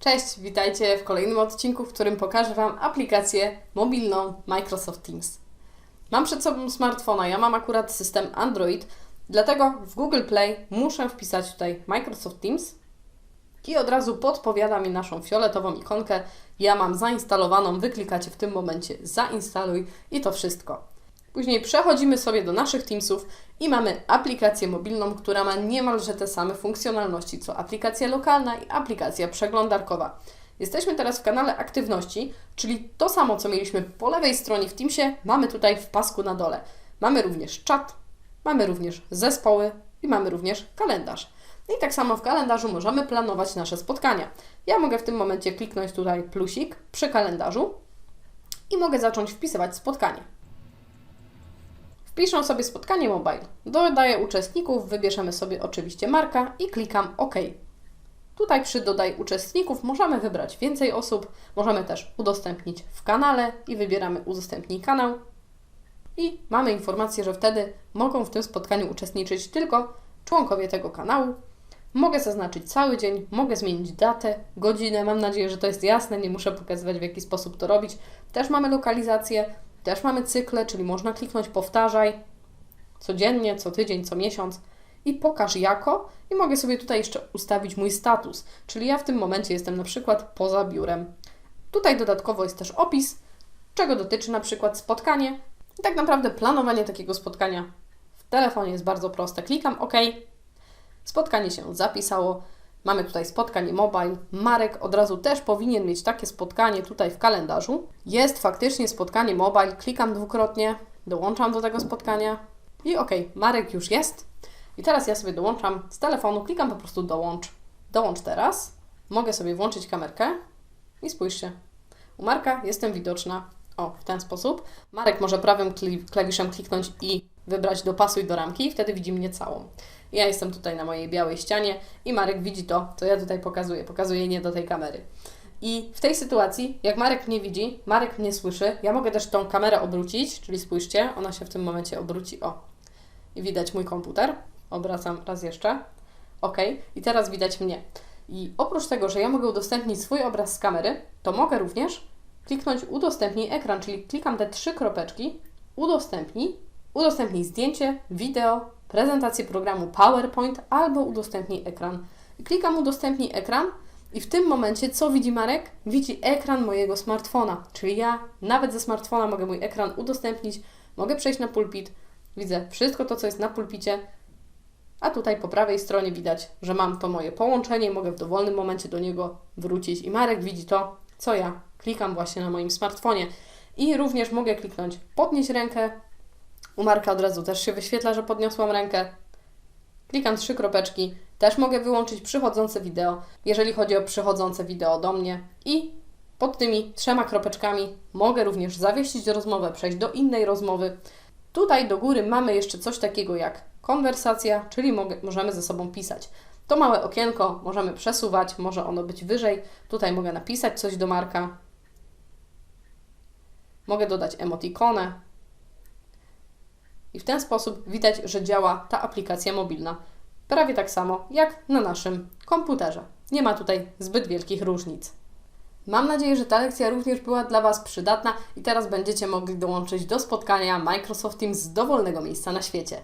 Cześć, witajcie w kolejnym odcinku, w którym pokażę Wam aplikację mobilną Microsoft Teams. Mam przed sobą smartfona, ja mam akurat system Android, dlatego w Google Play muszę wpisać tutaj Microsoft Teams i od razu podpowiada mi naszą fioletową ikonkę. Ja mam zainstalowaną, wyklikacie w tym momencie zainstaluj i to wszystko. Później przechodzimy sobie do naszych Teamsów i mamy aplikację mobilną, która ma niemalże te same funkcjonalności co aplikacja lokalna i aplikacja przeglądarkowa. Jesteśmy teraz w kanale aktywności, czyli to samo co mieliśmy po lewej stronie w Teamsie, mamy tutaj w pasku na dole. Mamy również czat, mamy również zespoły i mamy również kalendarz. I tak samo w kalendarzu możemy planować nasze spotkania. Ja mogę w tym momencie kliknąć tutaj plusik przy kalendarzu i mogę zacząć wpisywać spotkanie. Wpiszę sobie spotkanie mobile. Dodaję uczestników, wybierzemy sobie oczywiście marka i klikam OK. Tutaj przy dodaj uczestników możemy wybrać więcej osób, możemy też udostępnić w kanale i wybieramy udostępnij kanał. I mamy informację, że wtedy mogą w tym spotkaniu uczestniczyć tylko członkowie tego kanału. Mogę zaznaczyć cały dzień, mogę zmienić datę, godzinę. Mam nadzieję, że to jest jasne, nie muszę pokazywać w jaki sposób to robić. Też mamy lokalizację, też mamy cykle, czyli można kliknąć powtarzaj codziennie, co tydzień, co miesiąc i pokaż jako i mogę sobie tutaj jeszcze ustawić mój status, czyli ja w tym momencie jestem na przykład poza biurem. Tutaj dodatkowo jest też opis, czego dotyczy na przykład spotkanie. I tak naprawdę planowanie takiego spotkania w telefonie jest bardzo proste. Klikam OK, spotkanie się zapisało. Mamy tutaj spotkanie mobile. Marek od razu też powinien mieć takie spotkanie tutaj w kalendarzu. Jest faktycznie spotkanie mobile. Klikam dwukrotnie, dołączam do tego spotkania i ok, Marek już jest. I teraz ja sobie dołączam z telefonu, klikam po prostu dołącz. Dołącz teraz. Mogę sobie włączyć kamerkę i spójrzcie. U Marka jestem widoczna o, w ten sposób. Marek może prawym klawiszem kliknąć i wybrać dopasuj do ramki i wtedy widzi mnie całą. Ja jestem tutaj na mojej białej ścianie i Marek widzi to, co ja tutaj pokazuję. Pokazuję nie do tej kamery. I w tej sytuacji, jak Marek mnie widzi, Marek mnie słyszy, ja mogę też tą kamerę obrócić, czyli spójrzcie, ona się w tym momencie obróci. O, i widać mój komputer. Obracam raz jeszcze. OK, i teraz widać mnie. I oprócz tego, że ja mogę udostępnić swój obraz z kamery, to mogę również kliknąć udostępnij ekran, czyli klikam te trzy kropeczki, udostępnij, udostępnij zdjęcie, wideo, prezentację programu PowerPoint albo udostępnij ekran. Klikam udostępnij ekran i w tym momencie co widzi Marek? Widzi ekran mojego smartfona, czyli ja. Nawet ze smartfona mogę mój ekran udostępnić, mogę przejść na pulpit, widzę wszystko to, co jest na pulpicie, a tutaj po prawej stronie widać, że mam to moje połączenie, mogę w dowolnym momencie do niego wrócić. I Marek widzi to, co ja klikam właśnie na moim smartfonie. I również mogę kliknąć podnieść rękę, u Marka od razu też się wyświetla, że podniosłam rękę. Klikam trzy kropeczki. Też mogę wyłączyć przychodzące wideo, jeżeli chodzi o przychodzące wideo do mnie. I pod tymi trzema kropeczkami mogę również zawiesić rozmowę, przejść do innej rozmowy. Tutaj do góry mamy jeszcze coś takiego jak konwersacja, czyli możemy ze sobą pisać. To małe okienko możemy przesuwać, może ono być wyżej. Tutaj mogę napisać coś do Marka. Mogę dodać emotikonę, i w ten sposób widać, że działa ta aplikacja mobilna. Prawie tak samo jak na naszym komputerze. Nie ma tutaj zbyt wielkich różnic. Mam nadzieję, że ta lekcja również była dla Was przydatna i teraz będziecie mogli dołączyć do spotkania Microsoft Teams z dowolnego miejsca na świecie.